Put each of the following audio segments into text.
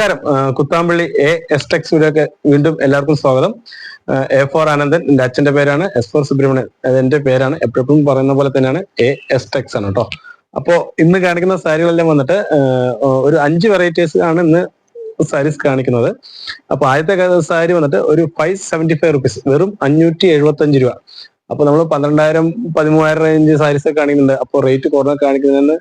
നമസ്കാരം. Kuthampully A S ടെക്സിലേക്ക് വീണ്ടും എല്ലാവർക്കും സ്വാഗതം. എ ഫോർ ആനന്ദൻ എന്റെ അച്ഛന്റെ പേരാണ്. എസ് ഫോർ സുബ്രഹ്മണ്യൻ അത് എന്റെ പേരാണ്. എപ്പോഴും പറയുന്ന പോലെ തന്നെയാണ് എ എസ് ടെക്സ് ആണ് കേട്ടോ. അപ്പോ ഇന്ന് കാണിക്കുന്ന സാരികളെല്ലാം വന്നിട്ട് ഒരു അഞ്ച് വെറൈറ്റീസ് ആണ് ഇന്ന് സാരീസ് കാണിക്കുന്നത്. അപ്പൊ ആദ്യത്തെ സാരി വന്നിട്ട് ഒരു ഫൈവ് സെവന്റി ഫൈവ് റുപ്പീസ് വെറും അഞ്ഞൂറ്റി എഴുപത്തി അഞ്ച് രൂപ. അപ്പൊ നമ്മൾ പന്ത്രണ്ടായിരം പതിമൂവായിരം റേഞ്ച് സാരീസ് ഒക്കെ കാണിക്കുന്നുണ്ട്. അപ്പോൾ റേറ്റ് കുറഞ്ഞ കാണിക്കുന്നതെന്ന്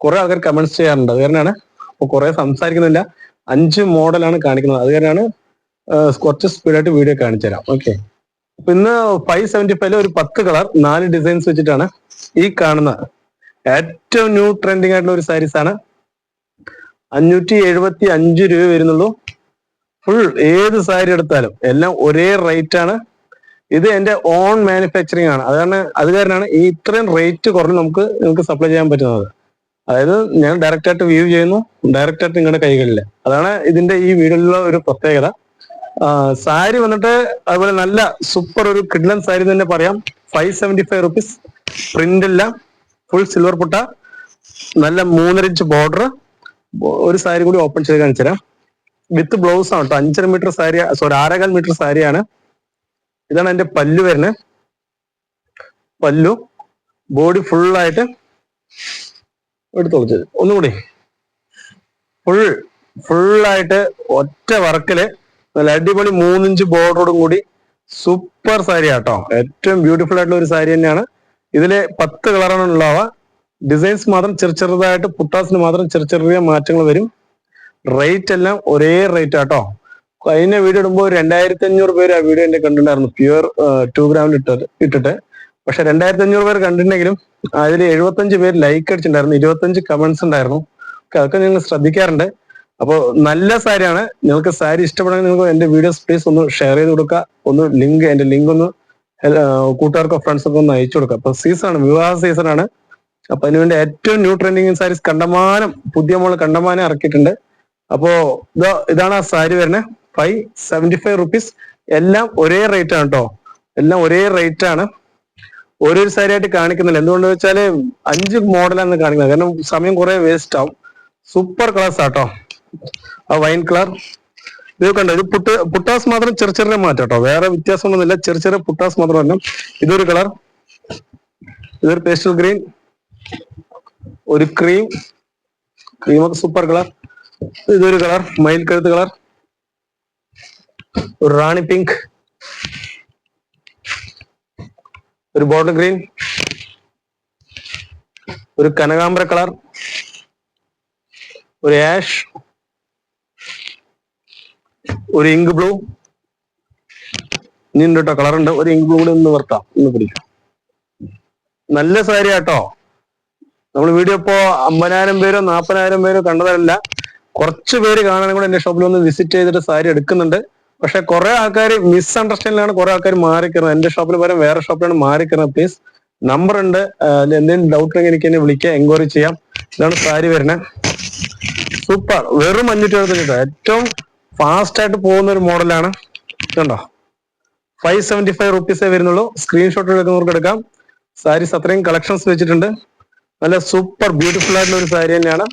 കുറെ ആൾക്കാർ കമന്റ്സ് ചെയ്യാറുണ്ട്. അത് കാരണമാണ് അപ്പൊ കുറെ സംസാരിക്കുന്നില്ല. അഞ്ച് മോഡലാണ് കാണിക്കുന്നത്. അത് കാരണമാണ് കുറച്ച് സ്പീഡായിട്ട് വീഡിയോ കാണിച്ചു തരാം ഓക്കെ അപ്പൊ ഇന്ന് ഫൈവ് സെവന്റി ഫൈവിൽ ഒരു പത്ത് കളർ നാല് ഡിസൈൻസ് വെച്ചിട്ടാണ് ഈ കാണുന്ന ഏറ്റവും ന്യൂ ട്രെൻഡിങ് ആയിട്ടുള്ള ഒരു സാരീസ് ആണ്. അഞ്ഞൂറ്റി എഴുപത്തി അഞ്ച് രൂപ വരുന്നുള്ളൂ. ഫുൾ ഏത് സാരി എടുത്താലും എല്ലാം ഒരേ റേറ്റ് ആണ്. ഇത് എന്റെ ഓൺ മാനുഫാക്ചറിങ് ആണ്. അതാണ് അത് കാരണമാണ് ഈ ഇത്രയും റേറ്റ് കുറഞ്ഞ് നമുക്ക് നിങ്ങൾക്ക് സപ്ലൈ ചെയ്യാൻ പറ്റുന്നത്. അതായത് ഞാൻ ഡയറക്റ്റ് ആയിട്ട് വ്യൂ ചെയ്യുന്നു ഡയറക്റ്റ് ആയിട്ട് നിങ്ങളുടെ കൈകളിൽ അതാണ് ഇതിന്റെ ഈ വീഡിയോയിലുള്ള ഒരു പ്രത്യേകത. സാരി വന്നിട്ട് അതുപോലെ നല്ല സൂപ്പർ ഒരു കിഡ്ലൻ സാരി തന്നെ പറയാം. Five seventy five rupees print ഇല്ല. ഫുൾ സിൽവർ പുട്ട. നല്ല മൂന്നര ഇഞ്ച് ബോർഡർ ഒരു സാരി കൂടി ഓപ്പൺ ചെയ്ത് കാണിച്ചു തരാം. വിത്ത് ബ്ലൗസ് ആണ് കേട്ടോ അഞ്ചര മീറ്റർ സാരി സോറി ആറേകാൽ മീറ്റർ സാരിയാണ്. ഇതാണ് എന്റെ പല്ലു വരുന്നത്. പല്ലു. ബോഡി ഫുള്ളായിട്ട് എടുത്തോളൂ ഒന്നുകൂടി. ഫുൾ ഫുള്ളായിട്ട് ഒറ്റ വർക്കിൽ നല്ല അടിപൊളി മൂന്നിഞ്ച് ബോർഡറോടും കൂടി സൂപ്പർ സാരി ആട്ടോ ഏറ്റവും ബ്യൂട്ടിഫുൾ ആയിട്ടുള്ള ഒരു സാരി തന്നെയാണ്. ഇതിൽ പത്ത് കളറാണ് ഉണ്ടാവുക ഡിസൈൻസ് മാത്രം ചെറു ചെറുതായിട്ട് പുട്ടാസിന് മാത്രം ചെറിയ ചെറിയ മാറ്റങ്ങൾ വരും. റേറ്റ് എല്ലാം ഒരേ റേറ്റ് ആട്ടോ കഴിഞ്ഞ വീഡിയോ ഇടുമ്പോൾ രണ്ടായിരത്തി അഞ്ഞൂറ് പേര് ആ വീഡിയോ എന്റെ കണ്ടിട്ടുണ്ടായിരുന്നു. പ്യുവർ ടു ഗ്രാമിൽ ഇട്ടത് ഇട്ടിട്ട്. പക്ഷെ രണ്ടായിരത്തി അഞ്ഞൂറ് പേര് കണ്ടിട്ടുണ്ടെങ്കിലും അതിൽ എഴുപത്തഞ്ച് പേര് ലൈക്ക് അടിച്ചിട്ടുണ്ടായിരുന്നു. ഇരുപത്തഞ്ച് കമന്റ്സ് ഉണ്ടായിരുന്നു. അതൊക്കെ നിങ്ങൾ ശ്രദ്ധിക്കാറുണ്ട്. അപ്പോൾ നല്ല സാരിയാണ്. നിങ്ങൾക്ക് സാരി ഇഷ്ടപ്പെടാൻ നിങ്ങൾക്ക് എന്റെ വീഡിയോസ് പ്ലീസ് ഒന്ന് ഷെയർ ചെയ്ത് കൊടുക്കുക. ഒന്ന് ലിങ്ക് എന്റെ ലിങ്ക് ഒന്ന് കൂട്ടുകാർക്കോ ഫ്രണ്ട്സൊക്കെ ഒന്ന് അയച്ചു കൊടുക്കുക. അപ്പൊ സീസൺ ആണ് വിവാഹ സീസൺ ആണ്. അപ്പൊ അതിനുവേണ്ടി ഏറ്റവും ന്യൂ ട്രെൻഡിങ് സാരീസ് കണ്ടമാനം പുതിയ മോൾ കണ്ടമാനം ഇറക്കിയിട്ടുണ്ട്. അപ്പോ ഇതാ ഇതാണ് ആ സാരി വരുന്നത്. ഫൈവ് സെവന്റി ഫൈവ് റുപ്പീസ് എല്ലാം ഒരേ റേറ്റ് ആണ് കേട്ടോ എല്ലാം ഒരേ റേറ്റ് ആണ്. ഓരോരു സാരി ആയിട്ട് കാണിക്കുന്നില്ല. എന്തുകൊണ്ട് വെച്ചാൽ അഞ്ച് മോഡലാണ് കാണിക്കുന്നത്. കാരണം സമയം കുറെ വേസ്റ്റ് ആവും. സൂപ്പർ കളേഴ്സ് ആട്ടോ. ആ വൈൻ കളർ ഇത് കണ്ടോ? ഇത് പുട്ട് പുട്ടാസ് മാത്രം ചെറു ചെറിയ മാറ്റം കേട്ടോ. വേറെ വ്യത്യാസമൊന്നുമില്ല. ചെറിയ ചെറിയ പുട്ടാസ് മാത്രം വരണം. ഇതൊരു കളർ ഇതൊരു പേസ്റ്റൽ ഗ്രീൻ ഒരു ക്രീം ക്രീമൊക്കെ സൂപ്പർ കളർ ഇതൊരു കളർ മയിൽ കഴുത്ത് കളർ ഒരു റാണി പിങ്ക് ഒരു ബോർഡർ ഗ്രീൻ ഒരു കനകാംബര കളർ ഒരു ആഷ് ഒരു ഇങ്ക് ബ്ലൂ ഇനി ഉണ്ട് കളർ ഉണ്ട്. ഒരു ഇങ്ക് ബ്ലൂ കൂടി ഒന്ന് നിർത്താം ഒന്ന് പിടിക്കാം. നല്ല സാരി കേട്ടോ നമ്മൾ വീഡിയോ ഇപ്പോ അമ്പതിനായിരം പേരോ നാൽപ്പതിനായിരം പേരോ കണ്ടതല്ല. കുറച്ച് പേര് കാണാനും കൂടെ എന്റെ ഷോപ്പിൽ ഒന്ന് വിസിറ്റ് ചെയ്തിട്ട് സാരി എടുക്കുന്നുണ്ട്. പക്ഷെ കുറെ ആൾക്കാർ മിസ് അണ്ടർസ്റ്റാൻഡിലാണ് കുറെ ആൾക്കാർ മാറിക്കുന്നത് എന്റെ ഷോപ്പിൽ പകരം വേറെ ഷോപ്പിലാണ് മാറിക്കുന്നത് പ്ലീസ് നമ്പർ ഉണ്ട്. എന്തെങ്കിലും ഡൗട്ട് ഉണ്ടെങ്കിൽ എനിക്ക് എന്നെ വിളിക്കാം. എൻക്വയറി ചെയ്യാം. ഇതാണ് സാരി വരുന്നത് സൂപ്പർ വെറും അഞ്ഞൂറ്റി എഴുപത്തഞ്ച് ഏറ്റവും ഫാസ്റ്റ് ആയിട്ട് പോകുന്ന ഒരു മോഡലാണ് കണ്ടോ ഫൈവ് സെവന്റി ഫൈവ് റുപ്പീസേ വരുന്നുള്ളൂ. സ്ക്രീൻഷോട്ട് എടുക്കുന്നവർക്ക് എടുക്കാം. സാരീസ് അത്രയും കളക്ഷൻസ് വെച്ചിട്ടുണ്ട്. നല്ല സൂപ്പർ ബ്യൂട്ടിഫുൾ ആയിട്ടുള്ള ഒരു സാരി തന്നെയാണ്.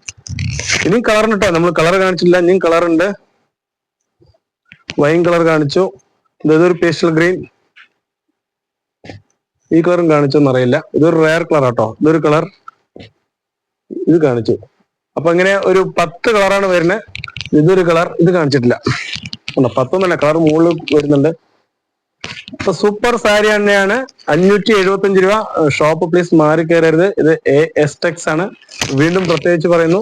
ഇനിയും കളർ കേട്ടോ നമ്മൾ കളർ കാണിച്ചില്ല ഇനിയും കളർ ഉണ്ട്. വൈൻ കളർ കാണിച്ചു. ഇത് ഇതൊരു പേസ്റ്റൽ ഗ്രീൻ ഈ കളറും കാണിച്ചു എന്നറിയില്ല. ഇതൊരു റയർ കളർ ആട്ടോ. ഇതൊരു കളർ ഇത് കാണിച്ചു. അപ്പൊ ഇങ്ങനെ ഒരു പത്ത് കളറാണ് വരുന്നത് ഇതൊരു കളർ ഇത് കാണിച്ചിട്ടില്ല. പത്തൊന്നല്ല കളർ മുകളിൽ വരുന്നുണ്ട്. അപ്പൊ സൂപ്പർ സാരി തന്നെയാണ്. അഞ്ഞൂറ്റി എഴുപത്തി അഞ്ച് രൂപ ഷോപ്പ് പ്ലീസ് മാറി കയറരുത്. ഇത് എ എസ് ടെക്സ് ആണ്. വീണ്ടും പ്രത്യേകിച്ച് പറയുന്നു.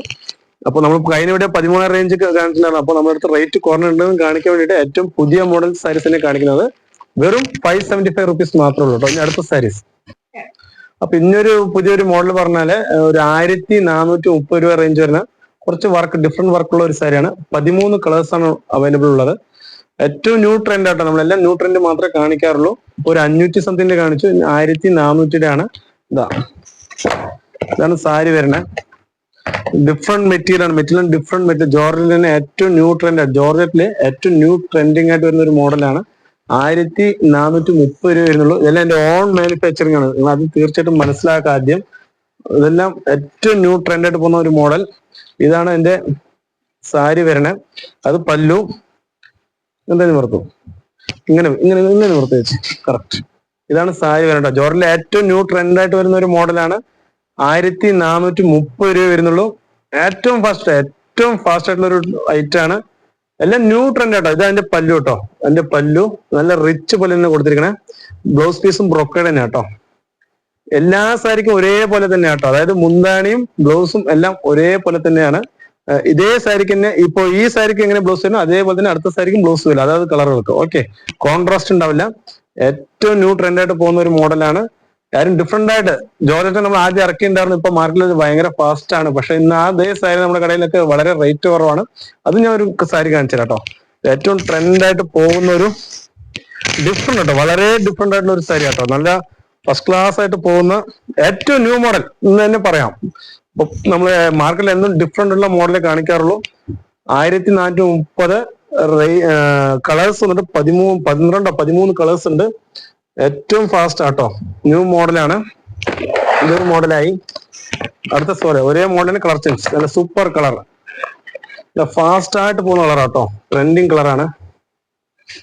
അപ്പൊ നമ്മൾ കഴിഞ്ഞ ഇവിടെ പതിമൂന്നായിരം റേഞ്ച് കാണിച്ചിട്ടുണ്ടായിരുന്നു അപ്പൊ നമ്മുടെ അടുത്ത് റേറ്റ് കുറഞ്ഞിട്ടുണ്ടെന്ന് കാണിക്കാൻ വേണ്ടിയിട്ട് ഏറ്റവും പുതിയ മോഡൽ സാരീസ് തന്നെ കാണിക്കുന്നത്. വെറും ഫൈവ് സെവന്റി ഫൈവ് റുപ്പീസ് മാത്രമേ ഉള്ളൂ കേട്ടോ. ഇനി അടുത്ത സാരീസ് അപ്പൊ ഇന്നൊരു പുതിയൊരു മോഡൽ പറഞ്ഞാൽ ഒരു ആയിരത്തി നാനൂറ്റി മുപ്പത് രൂപ റേഞ്ച് വരുന്ന കുറച്ച് വർക്ക് ഡിഫറെന്റ് വർക്ക് ഉള്ള ഒരു സാരിയാണ് പതിമൂന്ന് കളേഴ്സ് ആണ് അവൈലബിൾ ഉള്ളത്. ഏറ്റവും ന്യൂ ട്രെൻഡ് ആട്ടോ. നമ്മളെല്ലാം ന്യൂ ട്രെൻഡ് മാത്രമേ കാണിക്കാറുള്ളൂ. ഒരു അഞ്ഞൂറ്റി സംതിന്റെ കാണിച്ചു. ആയിരത്തി നാനൂറ്റിയുടെ ആണ് ഇതാ. ഇതാണ് സാരി വരുന്നത്. ഡിഫറെന്റ് മെറ്റീരിയൽ ആണ്. മെറ്റീരിയൽ ഡിഫറെന്റ് മെറ്റീരിയൽ ജോർജറ്റിൽ തന്നെ ഏറ്റവും ന്യൂ ട്രെൻഡ് ജോർജറ്റിലെ ഏറ്റവും ന്യൂ ട്രെൻഡിങ് ആയിട്ട് വരുന്ന ഒരു മോഡലാണ് ആയിരത്തി നാനൂറ്റി മുപ്പത് രൂപ വരുന്നുള്ളൂ. ഇതെല്ലാം എന്റെ ഓൺ മാനുഫാക്ചറിങ് ആണ്. നിങ്ങൾ അത് തീർച്ചയായിട്ടും മനസ്സിലാക്കുക ആദ്യം. ഇതെല്ലാം ഏറ്റവും ന്യൂ ട്രെൻഡ് ആയിട്ട് പോകുന്ന ഒരു മോഡൽ ഇതാണ് എന്റെ സാരി വരണേ. അത് പല്ലു. എന്താ നിർത്തു ഇങ്ങനെ ഇങ്ങനെ ഇങ്ങനെ നിവർത്തി വെച്ച് കറക്റ്റ് ഇതാണ് സാരി വരണ്ട ജോർഡിലെ ഏറ്റവും ന്യൂ ട്രെൻഡ് ആയിട്ട് വരുന്ന ഒരു മോഡലാണ് ആയിരത്തി നാനൂറ്റി മുപ്പത് രൂപ വരുന്നുള്ളൂ. ഏറ്റവും ഫാസ്റ്റ് ഏറ്റവും ഫാസ്റ്റ് ആയിട്ടുള്ള ഒരു ഐറ്റം ആണ്. എല്ലാം ന്യൂ ട്രെൻഡ് ആട്ടോ. ഇത് അതിന്റെ പല്ലു കേട്ടോ അതിന്റെ പല്ലു. നല്ല റിച്ച് പല്ലു തന്നെ കൊടുത്തിരിക്കണേ. ബ്ലൗസ് പീസും ബ്രൊക്കേഡ് തന്നെ കേട്ടോ എല്ലാ സാരിക്കും ഒരേപോലെ തന്നെ കേട്ടോ അതായത് മുന്താണിയും ബ്ലൗസും എല്ലാം ഒരേപോലെ തന്നെയാണ്. ഇതേ സാരിക്ക് തന്നെ ഇപ്പൊ ഈ സാരിക്ക് എങ്ങനെ ബ്ലൗസ് വരുന്നു അതേപോലെ തന്നെ അടുത്ത സാരിക്കും ബ്ലൗസ് വരും. അതായത് കളറുകൾക്ക് ഓക്കെ കോൺട്രാസ്റ്റ് ഉണ്ടാവില്ല. ഏറ്റവും ന്യൂ ട്രെൻഡായിട്ട് പോകുന്ന ഒരു മോഡലാണ് കാര്യം ഡിഫറെന്റ് ആയിട്ട് ജോർജറ്റ് നമ്മൾ ആദ്യം ഇറക്കിയിട്ടുണ്ടായിരുന്നു. ഇപ്പൊ മാർക്കറ്റിൽ ഭയങ്കര ഫാസ്റ്റ് ആണ്. പക്ഷെ ഇന്ന് ആ അതേ സാരി നമ്മുടെ കടയിലൊക്കെ വളരെ റേറ്റ് കുറവാണ്. അത് ഞാൻ ഒരു സാരി കാണിച്ചു കേട്ടോ. ഏറ്റവും ട്രെൻഡ് ആയിട്ട് പോകുന്ന ഒരു ഡിഫറെന്റ് കേട്ടോ വളരെ ഡിഫറെന്റ് ആയിട്ടുള്ള ഒരു സാരി കേട്ടോ. നല്ല ഫസ്റ്റ് ക്ലാസ് ആയിട്ട് പോകുന്ന ഏറ്റവും ന്യൂ മോഡൽ എന്ന് തന്നെ പറയാം. നമ്മൾ മാർക്കറ്റിൽ എന്നും ഡിഫറെന്റ് ഉള്ള മോഡലേ കാണിക്കാറുള്ളൂ. ആയിരത്തി നാനൂറ്റി മുപ്പത് കളേഴ്സ് വന്നിട്ട് പതിമൂന്ന് പന്ത്രണ്ടോ പതിമൂന്ന് കളേഴ്സ് ഉണ്ട്. ഏറ്റവും ഫാസ്റ്റ് ആട്ടോ. ന്യൂ മോഡലാണ് ഇതൊരു മോഡലായി അടുത്ത സോറി ഒരേ മോഡലിന് കളർ ചേഞ്ച് നല്ല സൂപ്പർ കളർ ഫാസ്റ്റ് ആയിട്ട് പോകുന്ന കളർ ആട്ടോ. ട്രെൻഡിങ് കളറാണ്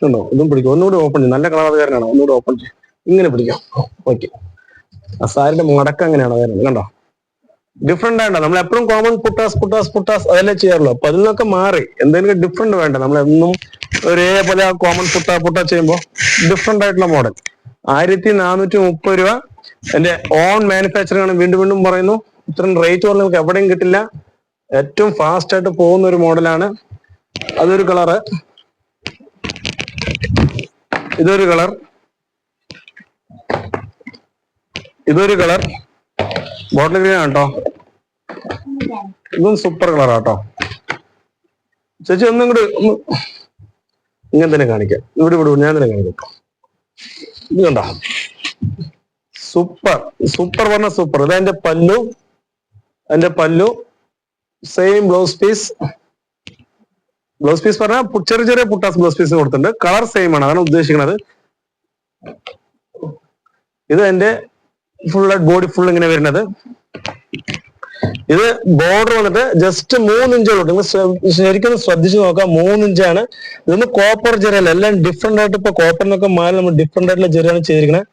ഉണ്ടോ ഇതും പിടിക്കും. ഒന്നുകൂടി ഓപ്പൺ ചെയ്യും. നല്ല കളറുകാരനാണ് ഒന്നുകൂടി ഓപ്പൺ ചെയ്യും. ഇങ്ങനെ പിടിക്കാം. ഓക്കെ ആ സാരിന്റെ മടക്കം അങ്ങനെയാണ് വരുന്നത് കണ്ടോ? ഡിഫറെന്റ് ആണ്ടോ നമ്മൾ എപ്പോഴും കോമൺ പുട്ടാസ് പുട്ടാസ് പുട്ടാസ് അതല്ലേ ചെയ്യാറുള്ളൂ. അപ്പൊ അതിൽ നിന്നൊക്കെ മാറി. എന്തെങ്കിലും ഡിഫറെന്റ് വേണ്ട. നമ്മൾ എന്നും ഒരേപോലെ ആ കോമൺ പുട്ട പുട്ട ചെയ്യുമ്പോൾ ഡിഫറെന്റ് ആയിട്ടുള്ള മോഡൽ ആയിരത്തി നാനൂറ്റി മുപ്പത് രൂപ. എന്റെ ഓൺ മാനുഫാക്ചറിംഗ് ആണ് വീണ്ടും വീണ്ടും പറയുന്നു. ഇത്രയും റേറ്റ് പറഞ്ഞ് നമുക്ക് എവിടെയും കിട്ടില്ല. ഏറ്റവും ഫാസ്റ്റ് ആയിട്ട് പോകുന്ന ഒരു മോഡലാണ് അതൊരു കളറ് ഇതൊരു കളർ ഇതൊരു കളർ ബോട്ടിൽ ഗ്രീൻ ആട്ടോ ഇതും സൂപ്പർ കളർ ആട്ടോ. ചേച്ചി ഒന്നും കൂടി ഒന്ന് ഇങ്ങനെ തന്നെ കാണിക്കാം. ഇവിടെ ഇവിടെ ഞാൻ തന്നെ കാണിക്കാം. ഇത് സൂപ്പർ സൂപ്പർ പറഞ്ഞ സൂപ്പർ ഇത് എന്റെ പല്ലു. എന്റെ pallu. Same blouse piece blouse piece പറഞ്ഞാൽ ചെറിയ ചെറിയ പുട്ടാസ് ബ്ലൗസ് പീസ് കൊടുത്തിട്ടുണ്ട്. കളർ സെയിം ആണ്. അതാണ് ഉദ്ദേശിക്കുന്നത്. ഇത് എന്റെ ഫുൾ ബോഡി ഫുൾ ഇങ്ങനെ വരുന്നത്. ഇത് ബോർഡർ വന്നിട്ട് ജസ്റ്റ് മൂന്ന് ഇഞ്ചോളം നിങ്ങൾ ശ്ര- ശരിക്കും ശ്രദ്ധിച്ചു നോക്കാം മൂന്നിഞ്ചാണ്. ഇതൊന്ന് കോപ്പർ ജെറിയല്ല എല്ലാം ഡിഫറെന്റ് ആയിട്ട് ഇപ്പൊ കോപ്പറിനൊക്കെ മാറി നമ്മൾ ഡിഫറെന്റ് ആയിട്ടുള്ള ജെറിയാണ് ചെയ്തിരിക്കുന്നത്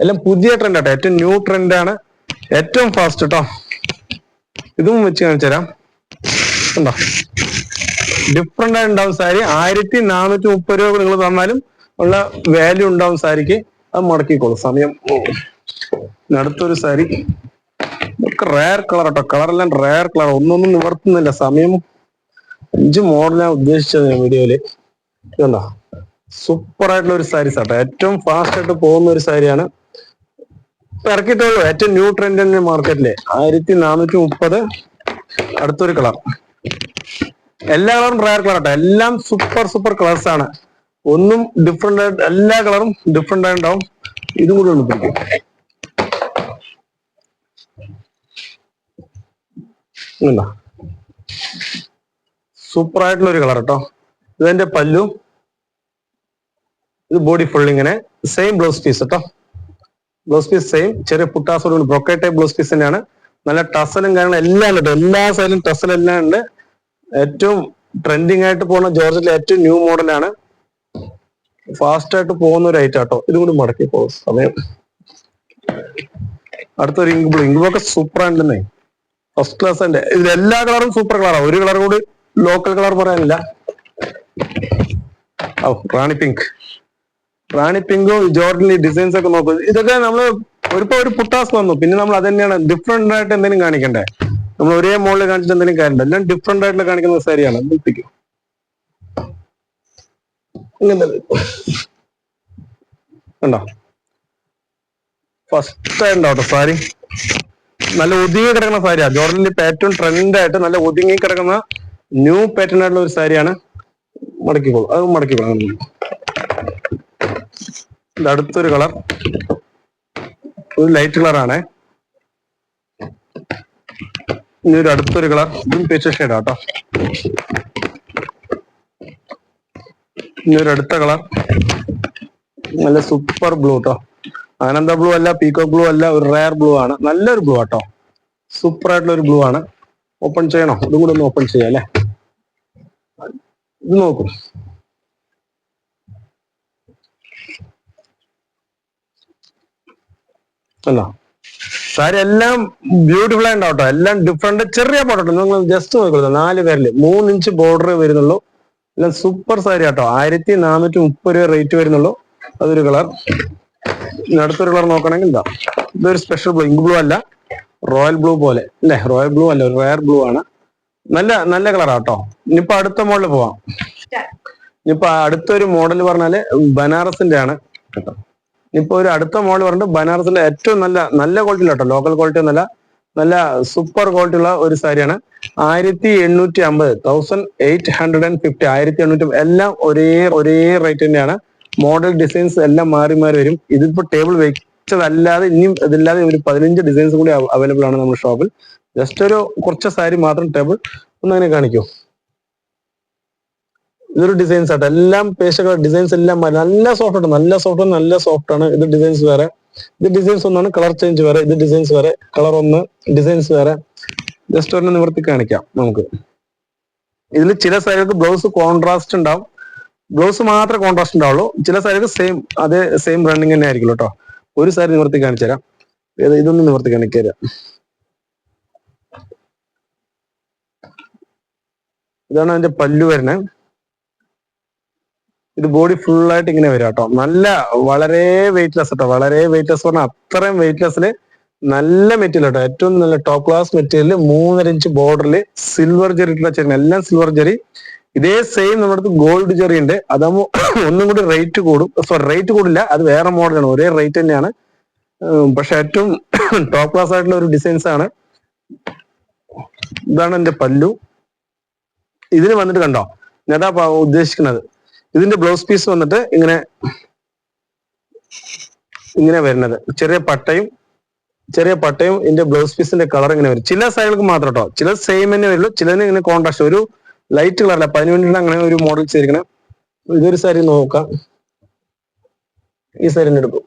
എല്ലാം പുതിയ ട്രെൻഡ് ആട്ടോ. ഏറ്റവും ന്യൂ ട്രെൻഡ് ആണ്. ഏറ്റവും ഫാസ്റ്റ് കേട്ടോ ഇതും വെച്ച് കാണിച്ചു തരാം. ഉണ്ടോ ഡിഫറെന്റ് ആയിട്ട് ഉണ്ടാവും സാരി. ആയിരത്തി നാനൂറ്റി മുപ്പത് രൂപ നിങ്ങൾ തന്നാലും ഉള്ള വാല്യൂ ഉണ്ടാവും സാരിക്ക്. അത് മുടക്കിക്കോളൂ. സമയം. അടുത്തൊരു സാരി. ഇതൊക്കെ റയർ കളർ കേട്ടോ കളറെല്ലാം റയർ കളർ ഒന്നൊന്നും നിവർത്തുന്നില്ല. സമയം അഞ്ച് ഞാൻ ഉദ്ദേശിച്ചത് വീഡിയോയിൽ. എന്താ സൂപ്പർ ആയിട്ടുള്ള ഒരു സാരീസ് ആട്ടോ. ഏറ്റവും ഫാസ്റ്റ് ആയിട്ട് പോകുന്ന ഒരു സാരിയാണ് ഇറക്കിയിട്ടുള്ളൂ. ഏറ്റവും ന്യൂ ട്രെൻഡ് മാർക്കറ്റിലെ ആയിരത്തി നാനൂറ്റി മുപ്പത്. അടുത്തൊരു കളർ എല്ലാ കളറും റയർ കളർ ആട്ടോ. എല്ലാം സൂപ്പർ സൂപ്പർ കളേഴ്സ് ആണ്. ഒന്നും ഡിഫറെന്റ് ആയിട്ട് എല്ലാ കളറും ഡിഫറെന്റ് ആയിട്ടുണ്ടാവും. ഇതും കൂടി ഒന്ന് പിടിക്കും. സൂപ്പർ ആയിട്ടുള്ള ഒരു കളർ കേട്ടോ ഇതെന്റെ പല്ലു. ഇത് ബോഡി ഫുൾ ഇങ്ങനെ. സെയിം ബ്ലൗസ് പീസ് കേട്ടോ ബ്ലൗസ് പീസ് സെയിം ചെറിയ പുട്ടാസോട് ബ്രൊക്കേ ടൈപ്പ് ബ്ലൗസ് പീസ് തന്നെയാണ്. നല്ല ടസലും കാര്യങ്ങളും എല്ലാം ഉണ്ട് എല്ലാ സൈഡിലും ടസൽ എല്ലാം ഉണ്ട്. ഏറ്റവും ട്രെൻഡിങ് ആയിട്ട് പോകുന്ന ജോർജിലെ ഏറ്റവും ന്യൂ മോഡലാണ് ഫാസ്റ്റ് ആയിട്ട് പോകുന്ന ഒരു ഐറ്റം കേട്ടോ ഇതും കൂടി മടക്കി പോകും. സമയം. അടുത്തൊരു ഇങ്ക് ബ്ലൂ ഇങ്ക് ബ്ലൂ ഒക്കെ സൂപ്പർ ആണെന്നേ ഫസ്റ്റ് ക്ലാസ് തന്നെ. ഇതിൽ എല്ലാ കളറും സൂപ്പർ കളറാണ് ഒരു കളർ കൂടി ലോക്കൽ കളർ പറയാനില്ല. ഓ റാണി പിങ്ക് റാണി പിങ്കും ജോർഡനിലെ ഡിസൈൻസ് ഒക്കെ നോക്കും. ഇതൊക്കെ നമ്മൾ ഒരുപ്പോ ഒരു പുട്ടാസ് വന്നു. പിന്നെ നമ്മൾ അത് തന്നെയാണ് ഡിഫറെന്റ് ആയിട്ട് എന്തെങ്കിലും കാണിക്കണ്ടേ? നമ്മൾ ഒരേ മോളിൽ കാണിച്ചിട്ട് എന്തെങ്കിലും കാര്യമുണ്ട്? എല്ലാം ഡിഫറെന്റ് ആയിട്ട് കാണിക്കുന്ന സാരിയാണ്. ഫസ്റ്റ് ഉണ്ടോ സാരി? നല്ല ഒതുങ്ങി കിടക്കുന്ന സാരിയാ. ജോർഡനിൽ ഇപ്പൊ ഏറ്റവും ട്രെൻഡ് ആയിട്ട് നല്ല ഒതുങ്ങി കിടക്കുന്ന ന്യൂ പാറ്റേൺ ആയിട്ടുള്ള ഒരു സാരിയാണ് മടക്കിക്കോളൂ. അത് മടക്കിക്കോളാം. അടുത്തൊരു കളർ ഒരു ലൈറ്റ് ആണ്. ഇനി ഒരു അടുത്തൊരു കളർ ഇതും പേച്ച ഷെയ്ഡാ കേട്ടോ ഇനി ഒരു അടുത്ത കളർ നല്ല സൂപ്പർ ബ്ലൂ കേട്ടോ ആനന്ദ ബ്ലൂ അല്ല പീക്കോ ബ്ലൂ അല്ല ഒരു റയർ ബ്ലൂ ആണ്. നല്ലൊരു ബ്ലൂ ആട്ടോ. സൂപ്പർ ആയിട്ടുള്ള ഒരു ബ്ലൂ ആണ്. ഓപ്പൺ ചെയ്യണോ? ഇതും കൂടെ ഒന്ന് ഓപ്പൺ ചെയ്യാം അല്ലേ? ഇത് നോക്കും. അല്ല. സാരി എല്ലാം ബ്യൂട്ടിഫുൾ ആയിട്ട് ഉണ്ടാവട്ടോ എല്ലാം ഡിഫറെന്റ് ചെറിയ ബോർഡർ നിങ്ങൾ ജസ്റ്റ് നോക്കുള്ളൂ നാല് പേരിൽ. മൂന്ന് ഇഞ്ച് ബോർഡർ വരുന്നുള്ളൂ. എല്ലാം സൂപ്പർ സാരി ആട്ടോ ആയിരത്തി നാനൂറ്റി മുപ്പത് രൂപ റേറ്റ് വരുന്നുള്ളൂ. അതൊരു കളർ അടുത്തൊരു കളർ നോക്കണമെങ്കിൽ ഇതാ. ഇതൊരു സ്പെഷ്യൽ ബ്ലൂ ഇങ്ക് ബ്ലൂ അല്ല. റോയൽ ബ്ലൂ പോലെ. അല്ലേ? റോയൽ ബ്ലൂ അല്ല ഒരു റയർ ബ്ലൂ ആണ്. നല്ല നല്ല കളറാട്ടോ ഇനിയിപ്പോ അടുത്ത മോഡൽ പോവാം. ഇനിയിപ്പോ അടുത്തൊരു മോഡൽ പറഞ്ഞാൽ ബനാറസിന്റെ ആണ് കേട്ടോ. ഇനിയിപ്പോ ഒരു അടുത്ത മോഡൽ പറഞ്ഞിട്ട് ബനാറസിന്റെ ഏറ്റവും നല്ല നല്ല ക്വാളിറ്റി കേട്ടോ ലോക്കൽ ക്വാളിറ്റി ഒന്നല്ല നല്ല സൂപ്പർ ക്വാളിറ്റി ഉള്ള ഒരു സാരിയാണ് ആയിരത്തി എണ്ണൂറ്റി അമ്പത് thousand eight hundred and fifty ആയിരത്തി എണ്ണൂറ്റി എല്ലാം ഒരേ ഒരേ റേറ്റ് തന്നെയാണ്. മോഡൽ ഡിസൈൻസ് എല്ലാം മാറി മാറി വരും. ഇതിപ്പോ ടേബിൾ വെച്ചതല്ലാതെ ഇനിയും ഇതില്ലാതെ ഒരു പതിനഞ്ച് ഡിസൈൻസ് കൂടി അവൈലബിൾ ആണ് നമ്മുടെ ഷോപ്പിൽ ജസ്റ്റ് ഒരു കുറച്ച് സാരി മാത്രം ടേബിൾ ഒന്ന് അങ്ങനെ കാണിക്കൂ. ഇതൊരു ഡിസൈൻസ് ആട്ടോ. എല്ലാം പേശകൾ ഡിസൈൻസ് എല്ലാം മാറി. നല്ല സോഫ്റ്റ് ആണ് നല്ല സോഫ്റ്റ് നല്ല സോഫ്റ്റ് ആണ്. ഇത് ഡിസൈൻസ് വേറെ. ഇത് ഡിസൈൻസ് ഒന്നാണ് കളർ ചേഞ്ച് വേറെ. ഇത് ഡിസൈൻസ് വേറെ. കളർ ഒന്ന് ഡിസൈൻസ് വേറെ. ജസ്റ്റ് ഒന്ന് നിവർത്തി കാണിക്കാം നമുക്ക്. ഇതിൽ ചില സാരികൾക്ക് ബ്ലൗസ് കോൺട്രാസ്റ്റ് ഉണ്ടാവും. ബ്ലൗസ് മാത്രമേ കോൺട്രാസ്റ്റ് ഉണ്ടാവുള്ളൂ. ചില സാരിക്ക് സെയിം അതേ സെയിം റണ്ണിങ് തന്നെ ആയിരിക്കും കേട്ടോ ഒരു സാരി നിവർത്തി കാണിച്ചു തരാം. ഇതൊന്നും നിവർത്തി തരാം. ഇതാണ് അതിന്റെ പല്ലു വരുന്നത് ഇത് ബോഡി ഫുൾ ആയിട്ട് ഇങ്ങനെ വരും കേട്ടോ നല്ല വളരെ വെയിറ്റ്ലെസ് കേട്ടോ വളരെ വെയിറ്റ്ലെസ് പറഞ്ഞാൽ അത്രയും വെയിറ്റ്ലെസ്സിൽ നല്ല മെറ്റീരിയൽ കേട്ടോ ഏറ്റവും നല്ല ടോപ്പ് ക്ലാസ് മെറ്റീരിയൽ മൂന്നര ഇഞ്ച് ബോർഡറിൽ സിൽവർ ജെറി ചെറിയ എല്ലാം സിൽവർ ജെറി ഇതേ സെയിം നമ്മുടെ അടുത്ത് ഗോൾഡ് ജെറി ഉണ്ട്. അതാകുമ്പോൾ ഒന്നും കൂടി റേറ്റ് കൂടും. സോറി റേറ്റ് കൂടില്ല. അത് വേറെ മോഡലാണ് ഒരേ റേറ്റ് തന്നെയാണ്. പക്ഷെ ഏറ്റവും ടോപ്പ് ക്ലാസ് ആയിട്ടുള്ള ഒരു ഡിസൈൻസ് ആണ്. ഇതാണ് എന്റെ പല്ലു. ഇതിന് വന്നിട്ട് കണ്ടോ? ഞാൻ ഉദ്ദേശിക്കുന്നത്. ഇതിന്റെ ബ്ലൗസ് പീസ് വന്നിട്ട് ഇങ്ങനെ ഇങ്ങനെ വരുന്നത്. ചെറിയ പട്ടയും ചെറിയ പട്ടയും ഇതിന്റെ ബ്ലൗസ് പീസിന്റെ കളർ ഇങ്ങനെ വരും. ചില സൈഡുകൾക്ക് മാത്രം കേട്ടോ ചില സെയിം തന്നെ വരുള്ളൂ. ചിലതിന് ഇങ്ങനെ കോൺട്രാസ്റ്റ് ഒരു ലൈറ്റ് കളറല്ല അപ്പൊ അതിന് അങ്ങനെ ഒരു മോഡൽ ചെയ്തിരിക്കണം ഇതൊരു സാരി നോക്കാം. ഈ സാരി എടുക്കും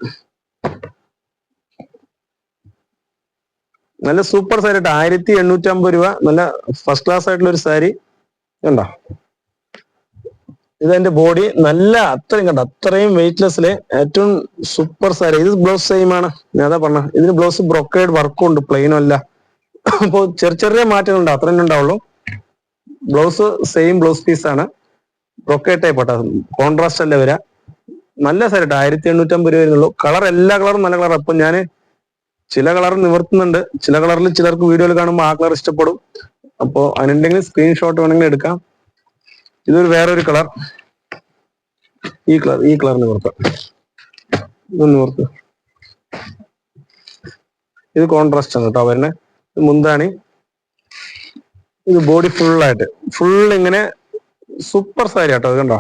നല്ല സൂപ്പർ സാരി കേട്ടോ ആയിരത്തി എണ്ണൂറ്റി അമ്പത് രൂപ. നല്ല ഫസ്റ്റ് ക്ലാസ് ആയിട്ടുള്ള ഒരു സാരി കണ്ടോ? ഇതെന്റെ ബോഡി നല്ല അത്രയും കണ്ട? അത്രയും വെയിറ്റ്ലെസ്സിലെ ഏറ്റവും സൂപ്പർ സാരി ഇത് ബ്ലൗസ് സെയിം ആണ്. ഞാൻ അതാ പറഞ്ഞ. ഇതിന് ബ്ലൗസ് ബ്രൊക്കേഡ് വർക്കും ഉണ്ട്. പ്ലെയിനും അല്ല. അപ്പോൾ ചെറിയ ചെറിയ മാറ്റങ്ങളുണ്ട്. അത്ര തന്നെ ഉണ്ടാവുള്ളൂ. ബ്ലൗസ് സെയിം ബ്ലൗസ് പീസ് ആണ്. ബ്രൊക്കേഡ് ടൈപ്പ് ആട്ടോ. കോൺട്രാസ്റ്റ് അല്ലേ വരാ? നല്ല സാരി കേട്ടോ ആയിരത്തി എണ്ണൂറ്റമ്പത് രൂപ വരുന്നുള്ളൂ. കളർ എല്ലാ കളറും നല്ല കളർ അപ്പം ഞാൻ ചില കളർ നിവർത്തുന്നുണ്ട്. ചില കളറിൽ ചിലർക്ക് വീഡിയോയിൽ കാണുമ്പോൾ ആ കളർ ഇഷ്ടപ്പെടും. അപ്പോൾ അതിനുണ്ടെങ്കിൽ സ്ക്രീൻഷോട്ട് വേണമെങ്കിൽ എടുക്കാം. ഇതൊരു വേറൊരു കളർ ഈ കളർ ഈ കളർ നിവർത്താം. ഇത് നിവർത്ത്. ഇത് കോൺട്രാസ്റ്റ് ആണ് കേട്ടോ വരുന്നത് മുന്താണി. ഇത് ബോഡി ഫുള്ളായിട്ട് ഫുൾ ഇങ്ങനെ സൂപ്പർ സാരി കേട്ടോ അത് കണ്ടോ?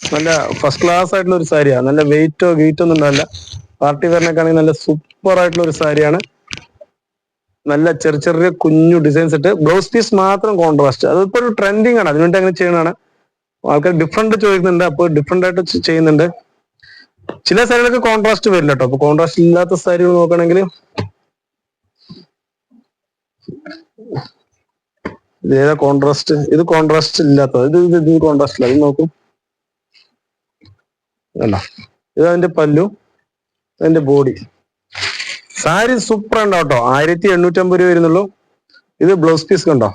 നല്ല ഫസ്റ്റ് ക്ലാസ് ആയിട്ടുള്ള ഒരു സാരിയാണ് നല്ല വെയിറ്റോ ഗീറ്റോ ഒന്നും ഉണ്ടാവില്ല പാർട്ടി വെയറിനൊക്കെ നല്ല സൂപ്പർ ആയിട്ടുള്ള ഒരു സാരിയാണ് നല്ല ചെറിയ ചെറിയ കുഞ്ഞു ഡിസൈൻസ് ഇട്ട് ബ്ലൗസ് പീസ് മാത്രം കോൺട്രാസ്റ്റ് അതിപ്പോ ഒരു ട്രെൻഡിങ് ആണ്. അതിനുവേണ്ടി അങ്ങനെ ചെയ്യണതാണ്. ആൾക്കാർ ഡിഫറെന്റ് ചോദിക്കുന്നുണ്ട്. അപ്പോൾ ഡിഫറെന്റ് ആയിട്ട് ചെയ്യുന്നുണ്ട്. ചില സാരികൾക്ക് കോൺട്രാസ്റ്റ് വരില്ല കേട്ടോ അപ്പൊ കോൺട്രാസ്റ്റ് ഇല്ലാത്ത സാരികൾ നോക്കുകയാണെങ്കിൽ ഇത് ഏതാ കോൺട്രാസ്റ്റ് ഇത് കോൺട്രാസ്റ്റ് ഇല്ലാത്തത്. ഇത് ഇത് ഇത് കോൺട്രാസ്റ്റ് ഇല്ല. ഇത് നോക്കും. അല്ല ഇത് അതിന്റെ പല്ലു അതിന്റെ ബോഡി സാരി സൂപ്പർ ഉണ്ടോ കേട്ടോ. ആയിരത്തി എണ്ണൂറ്റി അമ്പത് രൂപ വരുന്നുള്ളൂ. ഇത് ബ്ലൗസ് പീസ് കണ്ടോ?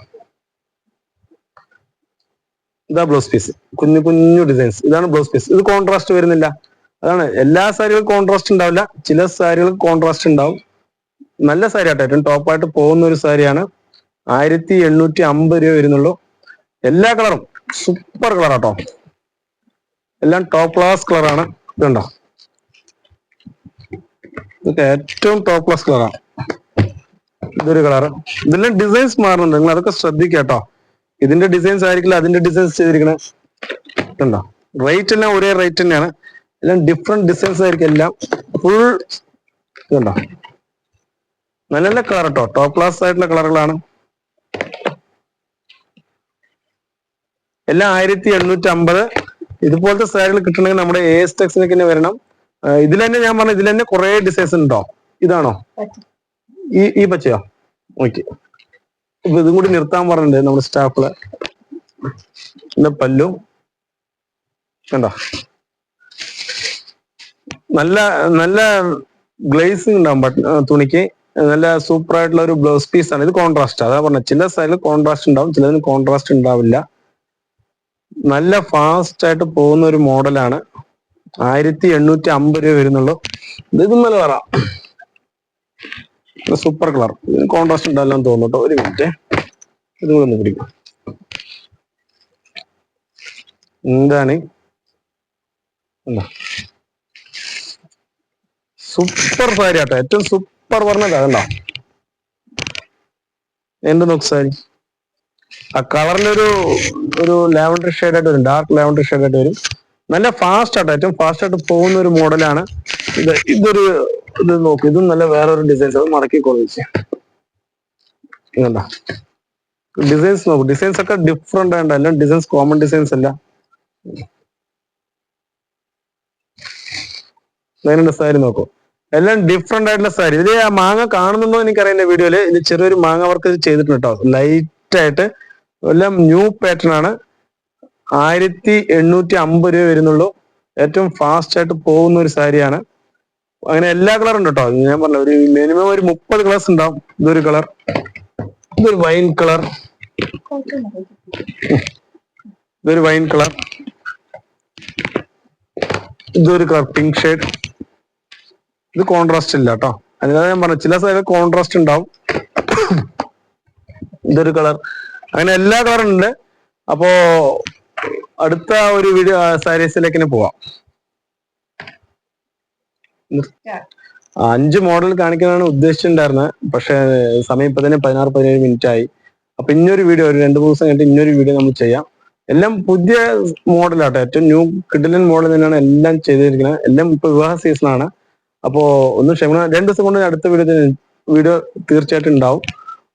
ഇതാ ബ്ലൗസ് പീസ് കുഞ്ഞു കുഞ്ഞു ഡിസൈൻസ് ഇതാണ് ബ്ലൗസ് പീസ് ഇത് കോൺട്രാസ്റ്റ് വരുന്നില്ല. അതാണ്. എല്ലാ സാരികൾക്കും കോൺട്രാസ്റ്റ് ഉണ്ടാവില്ല. ചില സാരികൾക്ക് കോൺട്രാസ്റ്റ് ഉണ്ടാവും. നല്ല സാരി ആട്ടോ ഏറ്റവും ടോപ്പായിട്ട് പോകുന്ന ഒരു സാരിയാണ്. ആയിരത്തി എണ്ണൂറ്റി അമ്പത് രൂപ വരുന്നുള്ളൂ. എല്ലാ കളറും സൂപ്പർ കളർ കളറാട്ടോ എല്ലാം ടോപ്പ് ക്ലാസ് കളറാണ് ഇതുണ്ടോ? ഇതൊക്കെ ഏറ്റവും ടോപ്പ് ക്ലാസ് കളറാണ് ഇതൊരു കളർ ഇതെല്ലാം ഡിസൈൻസ് മാറുന്നുണ്ട്. നിങ്ങൾ അതൊക്കെ ശ്രദ്ധിക്കട്ടോ ഇതിന്റെ ഡിസൈൻസ് ആയിരിക്കില്ല അതിന്റെ ഡിസൈൻസ് ചെയ്തിരിക്കണേ ഇതുണ്ടോ? റേറ്റ് എല്ലാം ഒരേ റേറ്റ് തന്നെയാണ്. എല്ലാം ഡിഫറെന്റ് ഡിസൈൻസ് ആയിരിക്കും എല്ലാം. ഫുൾ ഇതുണ്ടോ? നല്ല നല്ല കളർ കേട്ടോ ടോപ്പ് ക്ലാസ് ആയിട്ടുള്ള കളറുകളാണ് എല്ലാം ആയിരത്തി എണ്ണൂറ്റി അമ്പത് ഇതുപോലത്തെ സാരികൾ കിട്ടണമെങ്കിൽ നമ്മുടെ എ എസ് ടെക്സിനൊക്കെ തന്നെ വരണം. ഇതിൽ തന്നെ ഞാൻ പറഞ്ഞ ഇതിൽ തന്നെ കുറെ ഡിസൈൻസ് ഉണ്ടോ? ഇതാണോ? ഈ ഈ പച്ചയോ? ഓക്കെ ഇപ്പൊ ഇതും കൂടി നിർത്താൻ പറഞ്ഞിട്ടുണ്ട് നമ്മുടെ സ്റ്റാഫിൽ പിന്നെ പല്ലു. കണ്ടോ? നല്ല നല്ല ഗ്ലേസിംഗ് ഉണ്ടാവും തുണിക്ക്. നല്ല സൂപ്പർ ആയിട്ടുള്ള ഒരു ബ്ലൗസ് പീസ് ആണ്. ഇത് കോൺട്രാസ്റ്റ് അതാ പറഞ്ഞത് ചില സ്റ്റൈലിൽ കോൺട്രാസ്റ്റ് ഉണ്ടാവും ചിലതിന് കോൺട്രാസ്റ്റ് ഉണ്ടാവില്ല. നല്ല ഫാസ്റ്റ് ആയിട്ട് പോകുന്ന ഒരു മോഡലാണ് ആയിരത്തി എണ്ണൂറ്റി അമ്പത് രൂപ വരുന്നുള്ളൂ. ഇത് നല്ല കളറാ സൂപ്പർ കളർ കോൺട്രാസ്റ്റ് ഉണ്ടാവില്ല എന്ന് തോന്നുന്നു ഒരു മിനിറ്റ് ഇത് കൂടെ ഒന്ന് പിടിക്കും. എന്താണ്? സൂപ്പർ സാരി ആട്ടോ. ഏറ്റവും സൂപ്പർ പറഞ്ഞത് അതുണ്ടോ എന്ത് നോക്കി ആ കളറിലൊരു ഒരു ലാവൻഡർ ഷെയ്ഡ് ആയിട്ട് വരും ഡാർക്ക് ലാവൻഡർ ഷെയ്ഡ് ആയിട്ട് വരും. നല്ല ഫാസ്റ്റ് ആട്ടോ ഏറ്റവും ഫാസ്റ്റ് ആയിട്ട് പോകുന്ന ഒരു മോഡലാണ് ഇത് ഇതൊരു ഇത് നോക്കി ഇതും നല്ല വേറൊരു ഡിസൈൻസ് അത് മടക്കി കൊള്ളിച്ച് ഡിസൈൻസ് നോക്കും ഡിസൈൻസ് ഒക്കെ ഡിഫറെന്റ് ആണ് അല്ല ഡിസൈൻസ് കോമൺ ഡിസൈൻസ് അല്ല. സാരി നോക്കൂ? എല്ലാം ഡിഫറെന്റ് ആയിട്ടുള്ള സാരി ഇതിൽ ആ മാങ്ങ കാണുന്നുണ്ടോ എനിക്കറിയില്ല വീഡിയോയിൽ ഇത് ചെറിയൊരു മാങ്ങ വർക്ക് ചെയ്തിട്ടുണ്ട്? കേട്ടോ ലൈറ്റ് ആയിട്ട് എല്ലാം ന്യൂ പാറ്റേൺ ആണ്. ആയിരത്തി എണ്ണൂറ്റി അമ്പത് രൂപ വരുന്നുള്ളൂ. ഏറ്റവും ഫാസ്റ്റ് ആയിട്ട് പോകുന്ന ഒരു സാരിയാണ് അങ്ങനെ എല്ലാ കളറും ഉണ്ട് കേട്ടോ ഞാൻ പറഞ്ഞ ഒരു മിനിമം ഒരു മുപ്പത് കളേഴ്സ് ഉണ്ടാവും. ഇതൊരു കളർ ഇതൊരു വൈൻ കളർ ഇതൊരു വൈൻ കളർ ഇതൊരു കളർ പിങ്ക് ഷെയ്ഡ് ഇത് കോൺട്രാസ്റ്റ് ഇല്ല കേട്ടോ അതിനാണ് ഞാൻ പറഞ്ഞു ചില സ്ഥലത്ത് കോൺട്രാസ്റ്റ് ഉണ്ടാവും. ഇതൊരു കളർ അങ്ങനെ എല്ലാ കളറും ഉണ്ട്. അപ്പോ അടുത്ത ഒരു വീഡിയോ സാരീസിലേക്ക് പോവാം. അഞ്ച് മോഡൽ കാണിക്കാനാണ് ഉദ്ദേശിച്ചിട്ടുണ്ടായിരുന്നത്. പക്ഷെ സമയം ഇപ്പൊ തന്നെ പതിനാറ് പതിനേഴ് മിനിറ്റ് ആയി. അപ്പൊ ഇന്നൊരു വീഡിയോ ഒരു രണ്ട് മൂന്ന് ദിവസം കഴിഞ്ഞിട്ട് ഇന്നൊരു വീഡിയോ നമ്മൾ ചെയ്യാം. എല്ലാം പുതിയ മോഡലാട്ടോ ഏറ്റവും ന്യൂ കിഡിലൻ മോഡൽ തന്നെയാണ് എല്ലാം ചെയ്തിരിക്കുന്നത് എല്ലാം ഇപ്പൊ വിവാഹ സീസണാണ് ആണ്. അപ്പോ ഒന്ന് ക്ഷമിക്കണം. രണ്ട് ദിവസം കൊണ്ട് അടുത്ത വീഡിയോ വീഡിയോ തീർച്ചയായിട്ടും ഉണ്ടാവും.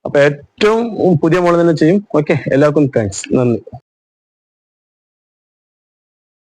അപ്പൊ ഏറ്റവും പുതിയ മോഡൽ തന്നെ ചെയ്യും. ഓക്കെ എല്ലാവർക്കും താങ്ക്സ് നന്ദി.